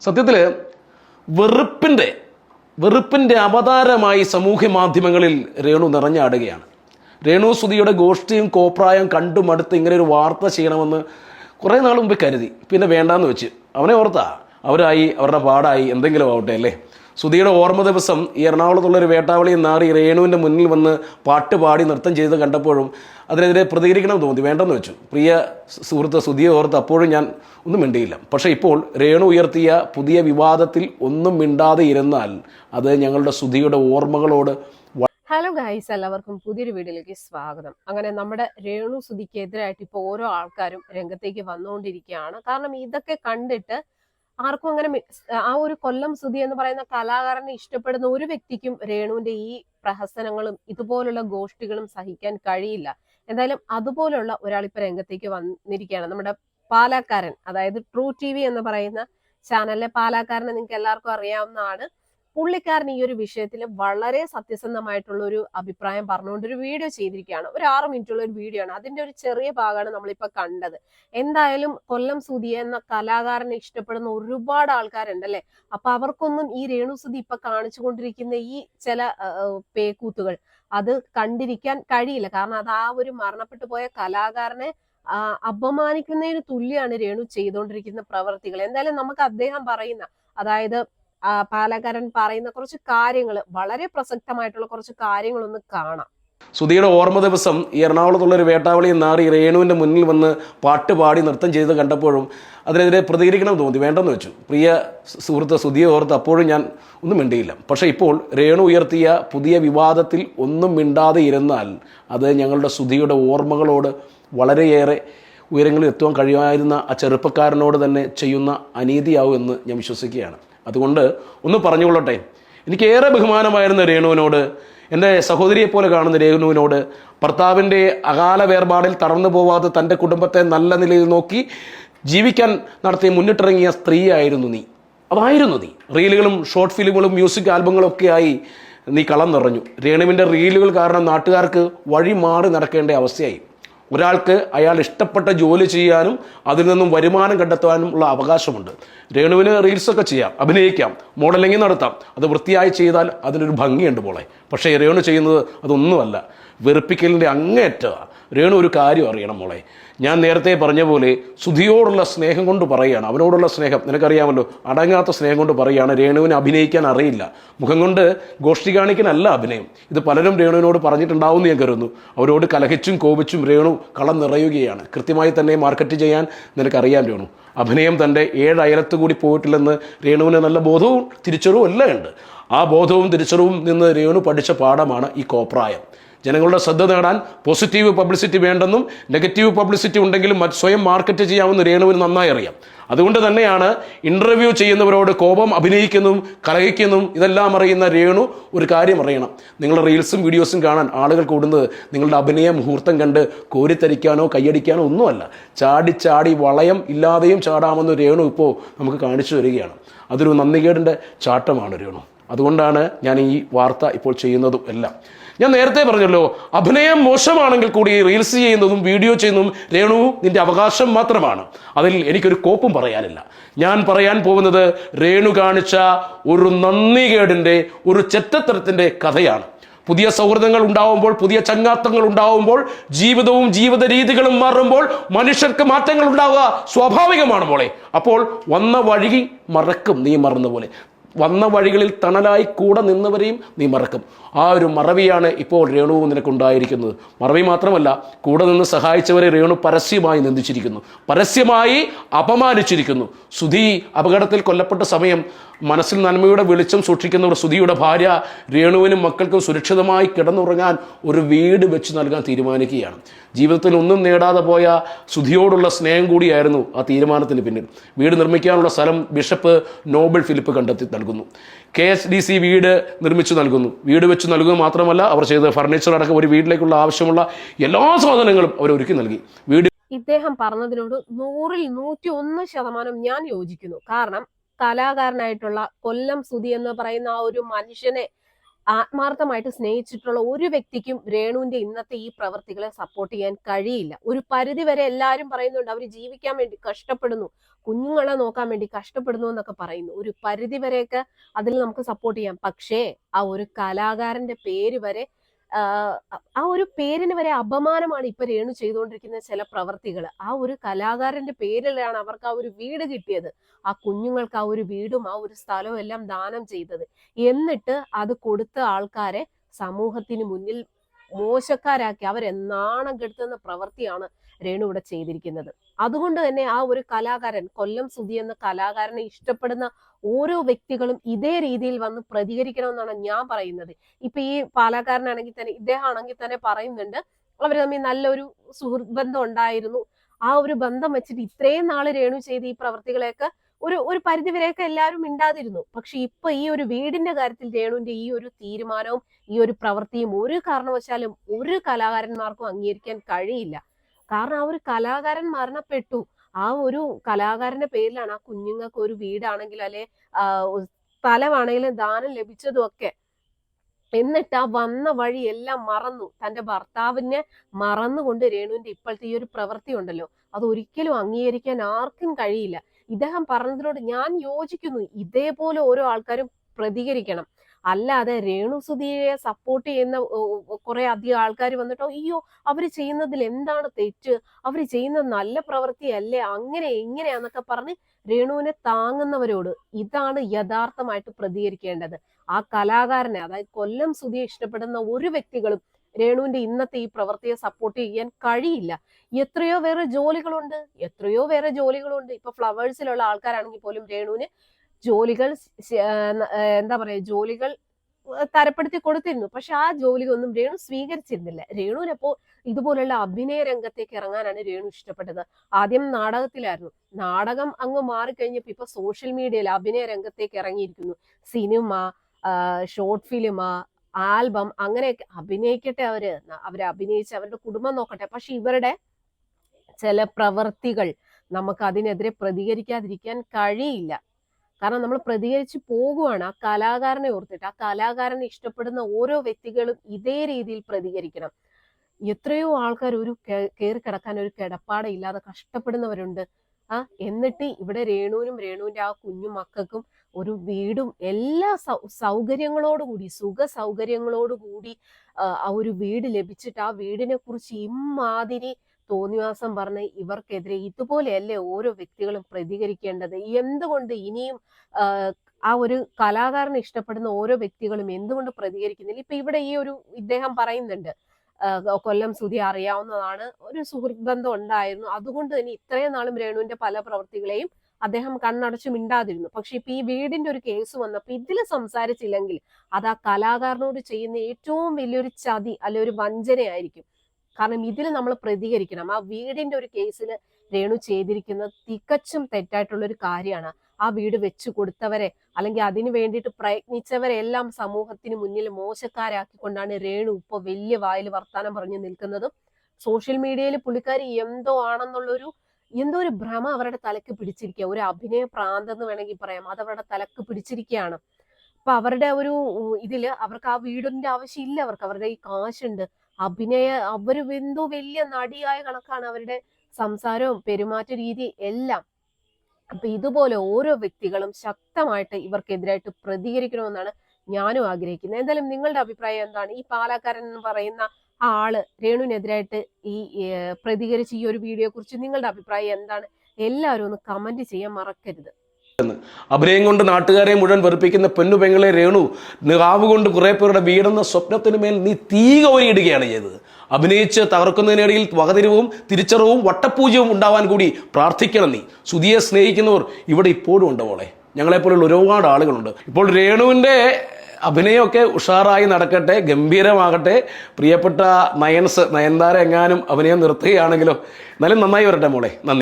സത്യത്തിൽ വെറുപ്പിന്റെ വെറുപ്പിന്റെ അവതാരമായി സമൂഹ മാധ്യമങ്ങളിൽ രേണു നിറഞ്ഞാടുകയാണ്. രേണു സുധിയുടെ ഗോഷ്ഠിയും കോപ്രായം കണ്ടുമടുത്ത് ഇങ്ങനെ ഒരു വാർത്ത ചെയ്യണമെന്ന് കുറേ നാൾ മുമ്പ് കരുതി. പിന്നെ വേണ്ടാന്ന് വെച്ച്. അവനെ ഓർത്താ. അവരായി അവരുടെ പാടായി എന്തെങ്കിലും ആവട്ടെ അല്ലേ? സുധിയുടെ ഓർമ്മ ദിവസം ഈ എറണാകുളത്തുള്ളൊരു വേട്ടാവളി നാറി രേണുവിന്റെ മുന്നിൽ വന്ന് പാട്ട് പാടി നൃത്തം ചെയ്ത് കണ്ടപ്പോഴും അതിനെതിരെ പ്രതികരിക്കണം തോന്നി. വേണ്ടെന്ന് വെച്ചു. പ്രിയ സുഹൃത്ത് സുധിയെ ഓർത്ത് അപ്പോഴും ഞാൻ ഒന്നും മിണ്ടിയില്ല. പക്ഷേ ഇപ്പോൾ രേണു ഉയർത്തിയ പുതിയ വിവാദത്തിൽ ഒന്നും മിണ്ടാതെ ഇരുന്നാൽ അത് ഞങ്ങളുടെ സുധിയുടെ ഓർമ്മകളോട് ഹലോ ഗൈസ് എല്ലാവർക്കും പുതിയൊരു വീഡിയോയിലേക്ക് സ്വാഗതം. അങ്ങനെ നമ്മുടെ രേണു സുധിക്കെതിരായിട്ട് ഇപ്പോൾ ഓരോ ആൾക്കാരും രംഗത്തേക്ക് വന്നുകൊണ്ടിരിക്കുകയാണ്. കാരണം ഇതൊക്കെ കണ്ടിട്ട് ആർക്കും അങ്ങനെ ആ ഒരു കൊല്ലം സുധി എന്ന് പറയുന്ന കലാകാരനെ ഇഷ്ടപ്പെടുന്ന ഒരു വ്യക്തിക്കും രേണുവിന്റെ ഈ പ്രഹസനങ്ങളും ഇതുപോലുള്ള ഗോഷ്ഠികളും സഹിക്കാൻ കഴിയില്ല. എന്തായാലും അതുപോലുള്ള ഒരാൾ ഇപ്പൊ രംഗത്തേക്ക് വന്നിരിക്കുകയാണ്. നമ്മുടെ പാലാക്കാരൻ അതായത് ട്രൂ ടി വി എന്ന് പറയുന്ന ചാനലിലെ പാലാക്കാരനെ നിങ്ങൾക്ക് എല്ലാവർക്കും അറിയാവുന്നതാണ്. പുള്ളിക്കാരൻ ഈ ഒരു വിഷയത്തിൽ വളരെ സത്യസന്ധമായിട്ടുള്ള ഒരു അഭിപ്രായം പറഞ്ഞുകൊണ്ട് ഒരു വീഡിയോ ചെയ്തിരിക്കുകയാണ്. ഒരു ആറ് മിനിറ്റുള്ള ഒരു വീഡിയോ ആണ്. അതിന്റെ ഒരു ചെറിയ ഭാഗമാണ് നമ്മളിപ്പോ കണ്ടത്. എന്തായാലും കൊല്ലം സുധി എന്ന കലാകാരനെ ഇഷ്ടപ്പെടുന്ന ഒരുപാട് ആൾക്കാരുണ്ട് അല്ലെ? അപ്പൊ അവർക്കൊന്നും ഈ രേണു സുധി ഇപ്പൊ കാണിച്ചുകൊണ്ടിരിക്കുന്ന ഈ ചില പേക്കൂത്തുകൾ അത് കണ്ടിരിക്കാൻ കഴിയില്ല. കാരണം അത് ആ ഒരു മരണപ്പെട്ടു പോയ കലാകാരനെ അപമാനിക്കുന്നതിന് തുല്യമാണ് രേണു ചെയ്തുകൊണ്ടിരിക്കുന്ന പ്രവർത്തികൾ. എന്തായാലും നമുക്ക് അദ്ദേഹം പറയുന്ന അതായത് ആ, പാലക്കാരൻ പറയുന്ന കുറച്ച് കാര്യങ്ങൾ വളരെ പ്രസക്തമായിട്ടുള്ള കുറച്ച് കാര്യങ്ങളൊന്ന് കാണാം. സുധിയുടെ ഓർമ്മ ദിവസം ഈ എറണാകുളത്തുള്ള ഒരു വേട്ടാവളിയിൽ നാറി രേണുവിന്റെ മുന്നിൽ വന്ന് പാട്ട് പാടി നൃത്തം ചെയ്ത് കണ്ടപ്പോഴും അതിനെതിരെ പ്രതികരിക്കണം തോന്നി. വേണ്ടെന്ന് വെച്ചു. പ്രിയ സുഹൃത്ത് സുധിയെ ഓർത്ത് അപ്പോഴും ഞാൻ ഒന്നും മിണ്ടിയില്ല. പക്ഷേ ഇപ്പോൾ രേണു ഉയർത്തിയ പുതിയ വിവാദത്തിൽ ഒന്നും മിണ്ടാതെ ഇരുന്നാൽ അത് ഞങ്ങളുടെ സുധിയുടെ ഓർമ്മകളോട് വളരെയേറെ ഉയരങ്ങളിൽ എത്തുവാൻ കഴിയുമായിരുന്ന ആ ചെറുപ്പക്കാരനോട് തന്നെ ചെയ്യുന്ന അനീതിയാവും എന്ന് ഞാൻ വിശ്വസിക്കുകയാണ്. അതുകൊണ്ട് ഒന്ന് പറഞ്ഞുകൊള്ളട്ടെ. എനിക്ക് ഏറെ ബഹുമാനമായിരുന്ന രേണുവിനോട് എന്റെ സഹോദരിയെ പോലെ കാണുന്ന രേണുവിനോട് ഭർത്താവിന്റെ അകാല വേർപാടിൽ തളർന്നു പോവാതെ തന്റെ കുടുംബത്തെ നല്ല നിലയിൽ നോക്കി ജീവിക്കാൻ നടത്തിയ മുന്നിട്ടിറങ്ങിയ സ്ത്രീയായിരുന്നു നീ. അതായിരുന്നു നീ. റീലുകളും ഷോർട്ട് ഫിലിമുകളും മ്യൂസിക് ആൽബങ്ങളും ആയി നീ കളം നിറഞ്ഞു. രേണുവിന്റെ റീലുകൾ കാരണം നാട്ടുകാർക്ക് വഴി മാറി നടക്കേണ്ട അവസ്ഥയായി. ഒരാൾക്ക് അയാൾ ഇഷ്ടപ്പെട്ട ജോലി ചെയ്യാനും അതിൽ നിന്നും വരുമാനം കണ്ടെത്താനും ഉള്ള അവകാശമുണ്ട്. രേണുവിന് റീൽസൊക്കെ ചെയ്യാം അഭിനയിക്കാം മോഡലിംഗ് നടത്താം. അത് വൃത്തിയായി ചെയ്താൽ അതിനൊരു ഭംഗിയുണ്ട് മോളെ. പക്ഷേ രേണു ചെയ്യുന്നത് അതൊന്നുമല്ല. വെറുപ്പിക്കലിന്റെ അങ്ങേയറ്റമാണ് രേണു ഒരു കാര്യം അറിയണം മോളെ. ഞാൻ നേരത്തെ പറഞ്ഞ പോലെ സുധിയോടുള്ള സ്നേഹം കൊണ്ട് പറയുകയാണ്. അവനോടുള്ള സ്നേഹം. നിനക്കറിയാമല്ലോ അടങ്ങാത്ത സ്നേഹം കൊണ്ട് പറയുകയാണ്. രേണുവിന് അഭിനയിക്കാൻ അറിയില്ല. മുഖം കൊണ്ട് ഗോഷ്ഠി കാണിക്കാനല്ല അഭിനയം. ഇത് പലരും രേണുവിനോട് പറഞ്ഞിട്ടുണ്ടാവും എന്ന് ഞാൻ കരുതുന്നു. അവരോട് കലഹിച്ചും കോപിച്ചും രേണു കളം നിറയുകയാണ്. കൃത്യമായി തന്നെ മാർക്കറ്റ് ചെയ്യാൻ നിനക്കറിയാം രേണു. അഭിനയം തന്റെ ഏഴ് അയലത്ത് കൂടി പോയിട്ടില്ലെന്ന് രേണുവിന് നല്ല ബോധവും തിരിച്ചറിവും എല്ലാം ഉണ്ട്. ആ ബോധവും തിരിച്ചറിവും നിന്ന് രേണു പഠിച്ച പാഠമാണ് ഈ കോപ്രായം. ജനങ്ങളുടെ ശ്രദ്ധ നേടാൻ പോസിറ്റീവ് പബ്ലിസിറ്റി വേണ്ടെന്നും നെഗറ്റീവ് പബ്ലിസിറ്റി ഉണ്ടെങ്കിലും സ്വയം മാർക്കറ്റ് ചെയ്യാമെന്ന് രേണുവിന് നന്നായി അറിയാം. അതുകൊണ്ട് തന്നെയാണ് ഇന്റർവ്യൂ ചെയ്യുന്നവരോട് കോപം അഭിനയിക്കുന്നതും കലഹിക്കുന്നതും ഇതെല്ലാം അറിയുന്ന രേണു ഒരു കാര്യം അറിയണം. നിങ്ങളുടെ റീൽസും വീഡിയോസും കാണാൻ ആളുകൾ കൂടുന്നത് നിങ്ങളുടെ അഭിനയ മുഹൂർത്തം കണ്ട് കോരിത്തരിക്കാനോ കൈയടിക്കാനോ ഒന്നുമല്ല. ചാടി ചാടി വളയം ഇല്ലാതെയും ചാടാമെന്ന് രേണു ഇപ്പോൾ നമുക്ക് കാണിച്ചു തരികയാണ്. അതൊരു നന്ദികേടിന്റെ ചാട്ടമാണ് രേണു. അതുകൊണ്ടാണ് ഞാൻ ഈ വാർത്ത ഇപ്പോൾ ചെയ്യുന്നതും എല്ലാം. ഞാൻ നേരത്തെ പറഞ്ഞല്ലോ അഭിനയം മോശമാണെങ്കിൽ കൂടി റീൽസ് ചെയ്യുന്നതും വീഡിയോ ചെയ്യുന്നതും രേണു നിന്റെ അവകാശം മാത്രമാണ്. അതിൽ എനിക്കൊരു കോപ്പും പറയാനില്ല. ഞാൻ പറയാൻ പോകുന്നത് രേണു കാണിച്ച ഒരു നന്ദികേടിന്റെ ഒരു ചെറ്റത്തരത്തിന്റെ കഥയാണ്. പുതിയ സൗഹൃദങ്ങൾ ഉണ്ടാവുമ്പോൾ പുതിയ ചങ്ങാത്തങ്ങൾ ഉണ്ടാവുമ്പോൾ ജീവിതവും ജീവിത രീതികളും മാറുമ്പോൾ മനുഷ്യർക്ക് മാറ്റങ്ങൾ ഉണ്ടാവുക സ്വാഭാവികമാണ് മോളെ. അപ്പോൾ വന്ന വഴി മറക്കും നീ മറന്ന പോലെ വന്ന വഴികളിൽ തണലായി കൂടെ നിന്നവരെയും നീ മറക്കും. ആ ഒരു മറവിയാണ് ഇപ്പോൾ രേണുവും നിനക്കുണ്ടായിരിക്കുന്നത്. മറവി മാത്രമല്ല കൂടെ നിന്ന് സഹായിച്ചവരെ രേണു പരസ്യമായി നിന്ദിച്ചിരിക്കുന്നു. പരസ്യമായി അപമാനിച്ചിരിക്കുന്നു. സുധി അപകടത്തിൽ കൊല്ലപ്പെട്ട സമയം മനസ്സിൽ നന്മയുടെ വെളിച്ചം ഒരു സുധിയുടെ ഭാര്യ രേണുവിനും മക്കൾക്കും സുരക്ഷിതമായി കിടന്നുറങ്ങാൻ ഒരു വീട് വെച്ച് നൽകാൻ തീരുമാനിക്കുകയാണ്. ജീവിതത്തിൽ ഒന്നും നേടാതെ പോയ സുധിയോടുള്ള സ്നേഹം കൂടിയായിരുന്നു ആ തീരുമാനത്തിന് പിന്നിൽ. വീട് നിർമ്മിക്കാനുള്ള സ്ഥലം ബിഷപ്പ് നോബൽ ഫിലിപ്പ് കണ്ടെത്തി നൽകുന്നു. കെ എസ് ഡി സി വീട് നിർമ്മിച്ചു നൽകുന്നു. വീട് വെച്ച് നൽകുക മാത്രമല്ല അവർ ചെയ്ത ഫർണിച്ചർ അടക്കം ഒരു വീട്ടിലേക്കുള്ള ആവശ്യമുള്ള എല്ലാ സാധനങ്ങളും അവർ ഒരുക്കി നൽകി. വീട് ഇദ്ദേഹം പറഞ്ഞതിനോട് നൂറിൽ നൂറ്റി ഒന്ന് ശതമാനം ഞാൻ യോജിക്കുന്നു. കാരണം കലാകാരനായിട്ടുള്ള കൊല്ലം സുധി എന്ന് പറയുന്ന ആ ഒരു മനുഷ്യനെ ആത്മാർത്ഥമായിട്ട് സ്നേഹിച്ചിട്ടുള്ള ഒരു വ്യക്തിക്കും രേണുവിന്റെ ഇന്നത്തെ ഈ പ്രവർത്തികളെ സപ്പോർട്ട് ചെയ്യാൻ കഴിയില്ല. ഒരു പരിധി വരെ എല്ലാവരും പറയുന്നുണ്ട് അവർ ജീവിക്കാൻ വേണ്ടി കഷ്ടപ്പെടുന്നു കുഞ്ഞുങ്ങളെ നോക്കാൻ വേണ്ടി കഷ്ടപ്പെടുന്നു എന്നൊക്കെ പറയുന്നു. ഒരു പരിധി വരെയൊക്കെ അതിൽ നമുക്ക് സപ്പോർട്ട് ചെയ്യാം. പക്ഷേ ആ ഒരു കലാകാരന്റെ പേര് വരെ ആ ഒരു പേരിന് വരെ അപമാനമാണ് ഇപ്പൊ രേണു ചെയ്തുകൊണ്ടിരിക്കുന്ന ചില പ്രവർത്തികൾ ആ ഒരു കലാകാരന്റെ പേരിലാണ് അവർക്ക് ആ ഒരു വീട് കിട്ടിയത്. ആ കുഞ്ഞുങ്ങൾക്ക് ആ ഒരു വീടും ആ ഒരു സ്ഥലവും എല്ലാം ദാനം ചെയ്തത്. എന്നിട്ട് അത് കൊടുത്ത ആൾക്കാരെ സമൂഹത്തിന് മുന്നിൽ മോശക്കാരാക്കി അവരെ നാണം കെടുത്തുന്ന പ്രവൃത്തിയാണ് രേണു ഇവിടെ ചെയ്തിരിക്കുന്നത്. അതുകൊണ്ട് തന്നെ ആ ഒരു കലാകാരൻ കൊല്ലം സുധി എന്ന കലാകാരനെ ഇഷ്ടപ്പെടുന്ന ഓരോ വ്യക്തികളും ഇതേ രീതിയിൽ വന്ന് പ്രതികരിക്കണമെന്നാണ് ഞാൻ പറയുന്നത്. ഇപ്പൊ ഈ പാലക്കാരനാണെങ്കിൽ തന്നെ ഇദ്ദേഹം ആണെങ്കിൽ തന്നെ പറയുന്നുണ്ട് അവർ തമ്മിൽ നല്ലൊരു സുഹൃത്ത് ബന്ധം ഉണ്ടായിരുന്നു. ആ ഒരു ബന്ധം വെച്ചിട്ട് ഇത്രയും നാൾ രേണു ചെയ്ത് ഈ പ്രവർത്തികളെയൊക്കെ ഒരു ഒരു പരിധിവരെയൊക്കെ എല്ലാവരും മിണ്ടാതിരുന്നു. പക്ഷെ ഇപ്പൊ ഈ ഒരു വീടിന്റെ കാര്യത്തിൽ രേണുവിന്റെ ഈ ഒരു തീരുമാനവും ഈ ഒരു പ്രവൃത്തിയും ഒരു കാരണവശാലും ഒരു കലാകാരന്മാർക്കും അംഗീകരിക്കാൻ കഴിയില്ല. കാരണം ആ ഒരു കലാകാരൻ മരണപ്പെട്ടു. ആ ഒരു കലാകാരന്റെ പേരിലാണ് ആ കുഞ്ഞുങ്ങൾക്ക് ഒരു വീടാണെങ്കിൽ അല്ലെ സ്ഥലമാണെങ്കിലും ദാനം ലഭിച്ചതും ഒക്കെ. എന്നിട്ട് ആ വന്ന വഴി എല്ലാം മറന്നു. തന്റെ ഭർത്താവിനെ മറന്നുകൊണ്ട് രേണുവിന്റെ ഇപ്പോഴത്തെ ഈ ഒരു പ്രവൃത്തി ഉണ്ടല്ലോ അത് ഒരിക്കലും അംഗീകരിക്കാൻ ആർക്കും കഴിയില്ല. ഇദ്ദേഹം പറഞ്ഞതിനോട് ഞാൻ യോജിക്കുന്നു. ഇതേപോലെ ഓരോ ആൾക്കാരും പ്രതികരിക്കണം. അല്ലാതെ രേണു സുധിയെ സപ്പോർട്ട് ചെയ്യുന്ന കുറെ അധികം ആൾക്കാർ വന്നിട്ടോ അയ്യോ അവർ ചെയ്യുന്നതിൽ എന്താണ് തെറ്റ്? അവർ ചെയ്യുന്ന നല്ല പ്രവൃത്തിയല്ലേ? അങ്ങനെ എങ്ങനെയാന്നൊക്കെ പറഞ്ഞ് രേണുവിനെ താങ്ങുന്നവരോട് ഇതാണ് യഥാർത്ഥമായിട്ട് പ്രതികരിക്കേണ്ടത്. ആ കലാകാരനെ അതായത് കൊല്ലം സുധിയെ ഇഷ്ടപ്പെടുന്ന ഒരു വ്യക്തികളും രേണുവിന്റെ ഇന്നത്തെ ഈ പ്രവൃത്തിയെ സപ്പോർട്ട് ചെയ്യാൻ കഴിയില്ല. എത്രയോ വേറെ ജോലികളുണ്ട് എത്രയോ വേറെ ജോലികളുണ്ട്. ഇപ്പൊ ഫ്ലവേഴ്സിലുള്ള ആൾക്കാരാണെങ്കിൽ പോലും രേണുവിന് ജോലികൾ എന്താ പറയാ ജോലികൾ തരപ്പെടുത്തി കൊടുത്തിരുന്നു. പക്ഷെ ആ ജോലിയൊന്നും രേണു സ്വീകരിച്ചിരുന്നില്ല. രേണുവിനപ്പോ ഇതുപോലുള്ള അഭിനയ രംഗത്തേക്ക് ഇറങ്ങാനാണ് രേണു ഇഷ്ടപ്പെട്ടത്. ആദ്യം നാടകത്തിലായിരുന്നു. നാടകം അങ്ങ് മാറിക്കഴിഞ്ഞപ്പോ ഇപ്പൊ സോഷ്യൽ മീഡിയയിൽ അഭിനയ രംഗത്തേക്ക് ഇറങ്ങിയിരിക്കുന്നു. സിനിമ ഷോർട്ട് ഫിലിം ആൽബം അങ്ങനെയൊക്കെ അഭിനയിക്കട്ടെ അവർ. അവരെ അഭിനയിച്ച് അവരുടെ കുടുംബം നോക്കട്ടെ. പക്ഷെ ഇവരുടെ ചില പ്രവർത്തികൾ നമുക്ക് അതിനെതിരെ പ്രതികരിക്കാതിരിക്കാൻ കഴിയില്ല. കാരണം നമ്മൾ പ്രതികരിച്ച് പോകുവാണ്. ആ കലാകാരനെ ഓർത്തിട്ട് ആ കലാകാരനെ ഇഷ്ടപ്പെടുന്ന ഓരോ വ്യക്തികളും ഇതേ രീതിയിൽ പ്രതികരിക്കണം. എത്രയോ ആൾക്കാർ ഒരു കയറി കിടക്കാൻ ഒരു കിടപ്പാട ഇല്ലാതെ കഷ്ടപ്പെടുന്നവരുണ്ട്. ആ എന്നിട്ട് ഇവിടെ രേണുവിനും രേണുവിന്റെ ആ കുഞ്ഞു മക്കൾക്കും ഒരു വീടും എല്ലാ സൗ സൗകര്യങ്ങളോടുകൂടി സുഖ സൗകര്യങ്ങളോടുകൂടി ആ, ഒരു വീട് ലഭിച്ചിട്ട് ആ വീടിനെ കുറിച്ച് ഇമ്മാതിരി തോന്നിവാസം പറഞ്ഞ് ഇവർക്കെതിരെ ഇതുപോലെയല്ലേ ഓരോ വ്യക്തികളും പ്രതികരിക്കേണ്ടത്? എന്തുകൊണ്ട് ഇനിയും ആ, ഒരു കലാകാരനെ ഇഷ്ടപ്പെടുന്ന ഓരോ വ്യക്തികളും എന്തുകൊണ്ട് പ്രതികരിക്കുന്നില്ല? ഇപ്പൊ ഇവിടെ ഈ ഒരു ഇദ്ദേഹം പറയുന്നുണ്ട് കൊല്ലം സുധി അറിയാവുന്നതാണ് ഒരു സുഹൃത്ത് ബന്ധം ഉണ്ടായിരുന്നു. അതുകൊണ്ട് തന്നെ ഇത്രയും നാളും രേണുവിന്റെ പല പ്രവൃത്തികളെയും അദ്ദേഹം കണ്ണടച്ചു മിണ്ടാതിരുന്നു. പക്ഷെ ഇപ്പൊ ഈ വീടിന്റെ ഒരു കേസ് വന്നപ്പോ ഇതിൽ സംസാരിച്ചില്ലെങ്കിൽ അത് ആ കലാകാരനോട് ചെയ്യുന്ന ഏറ്റവും വലിയൊരു ചതി അല്ലെ ഒരു വഞ്ചനയായിരിക്കും. കാരണം ഇതിൽ നമ്മൾ പ്രതികരിക്കണം. ആ വീടിന്റെ ഒരു കേസിൽ രേണു ചെയ്തിരിക്കുന്നത് തികച്ചും തെറ്റായിട്ടുള്ള ഒരു കാര്യമാണ് ആ വീട് വെച്ചു കൊടുത്തവരെ അല്ലെങ്കിൽ അതിനു വേണ്ടിയിട്ട് പ്രയത്നിച്ചവരെ എല്ലാം സമൂഹത്തിന് മുന്നിൽ മോശക്കാരാക്കിക്കൊണ്ടാണ് രേണു ഇപ്പൊ വലിയ വായിൽ വർത്താനം പറഞ്ഞു നിൽക്കുന്നതും. സോഷ്യൽ മീഡിയയിൽ പുള്ളിക്കാരി എന്തോ ആണെന്നുള്ളൊരു എന്തോ ഒരു ഭ്രമ അവരുടെ തലക്ക് പിടിച്ചിരിക്കുക. ഒരു അഭിനയ പ്രാന്തെന്ന് വേണമെങ്കിൽ പറയാം. അത് അവരുടെ തലക്ക് പിടിച്ചിരിക്കുകയാണ്. അപ്പൊ അവരുടെ ഒരു ഇതിൽ അവർക്ക് ആ വീടിന്റെ ആവശ്യമില്ല അവർക്ക് അവരുടെ ഈ കാശുണ്ട്. അഭിനയ അവർ എന്തോ വലിയ നടിയായ കണക്കാണ് അവരുടെ സംസാരവും പെരുമാറ്റ രീതി എല്ലാം. അപ്പൊ ഇതുപോലെ ഓരോ വ്യക്തികളും ശക്തമായിട്ട് ഇവർക്കെതിരായിട്ട് പ്രതികരിക്കണമെന്നാണ് ഞാനും ആഗ്രഹിക്കുന്നത്. എന്തായാലും നിങ്ങളുടെ അഭിപ്രായം എന്താണ്? ഈ പാലക്കാരൻ എന്ന് പറയുന്ന ആൾ രേണുവിനെതിരായിട്ട് ഈ പ്രതികരിച്ച ഈ ഒരു വീഡിയോ കുറിച്ച് നിങ്ങളുടെ അഭിപ്രായം എന്താണ്? എല്ലാവരും ഒന്ന് കമന്റ് ചെയ്യാൻ മറക്കരുത്. അഭിനയം കൊണ്ട് നാട്ടുകാരെ മുഴുവൻ വെറുപ്പിക്കുന്ന പെണ്ണു പെങ്ങളെ രേണു നിറാവ് കൊണ്ട് കുറെ പേരുടെ വീടെന്ന സ്വപ്നത്തിന് മേൽ നീ തീ കോരിയിടുകയാണ് ചെയ്തത്. അഭിനയിച്ച് തകർക്കുന്നതിനിടയിൽ വകതിരിവും തിരിച്ചറിവും വട്ടപൂജ്യവും ഉണ്ടാവാൻ കൂടി പ്രാർത്ഥിക്കണം നീ. സുധിയെ സ്നേഹിക്കുന്നവർ ഇവിടെ ഇപ്പോഴും ഉണ്ട് മോളെ. ഞങ്ങളെപ്പോലുള്ള ഒരുപാട് ആളുകളുണ്ട്. ഇപ്പോൾ രേണുവിന്റെ അഭിനയമൊക്കെ ഉഷാറായി നടക്കട്ടെ ഗംഭീരമാകട്ടെ. പ്രിയപ്പെട്ട നയൻസ് നയൻതാര എങ്ങാനും അഭിനയം നിർത്തുകയാണെങ്കിലോ? എന്നാലും നന്നായി വരട്ടെ മോളെ. നന്ദി.